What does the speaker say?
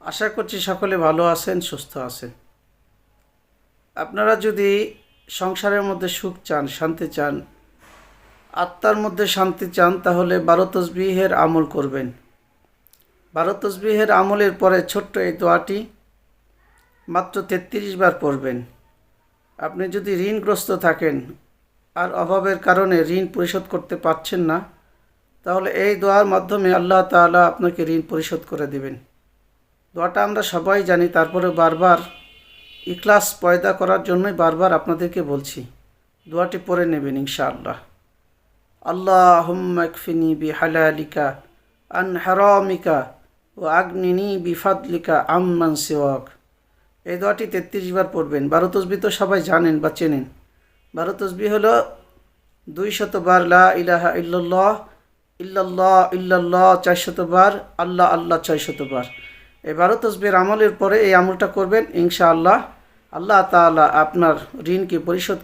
আশা করছি সকলে ভালো আছেন, সুস্থ আছেন। আপনারা যদি সংসারের মধ্যে সুখ চান, শান্তি চান, আত্মার মধ্যে শান্তি চান, তাহলে বারো তসবিহের আমল করবেন। বারো তসবিহের আমলের পরে ছোট্ট এই দোয়াটি মাত্র তেত্রিশ বার পড়বেন। আপনি যদি ঋণগ্রস্ত থাকেন আর অভাবের কারণে ঋণ পরিশোধ করতে পারছেন না, তাহলে এই দোয়ার মাধ্যমে আল্লাহ তাআলা আপনাকে ঋণ পরিশোধ করে দেবেন। দোয়াটা আমরা সবাই জানি, তারপরে বারবার ইখলাস পয়দা করার জন্যই বারবার আপনাদেরকে বলছি, দোয়াটি পড়ে নেবেন ইনশাআল্লাহ। আল্লাহ হুম্মাকফিনি বি হালালিকা আন হারামিকা ও আগ্নিনি বিফাদলিকা, আম্মান সিওয়াক। এই দোয়াটি তেত্রিশ বার পড়বেন। বারো তসবি তো সবাই জানেন বা চেনেন। বারো তসবি হলো দুই শতবার লা ইলাহা ইল্লাল্লাহ ইল্লাল্লাহ ইল্লাল্লাহ চারশতবার আল্লাহ আল্লাহ ছয়শতবার এই বারো তসবির আমলের পরে এই আমলটা করবেন ইনশাআল্লাহ। আল্লাহ তালা আপনার ঋণকে পরিশোধ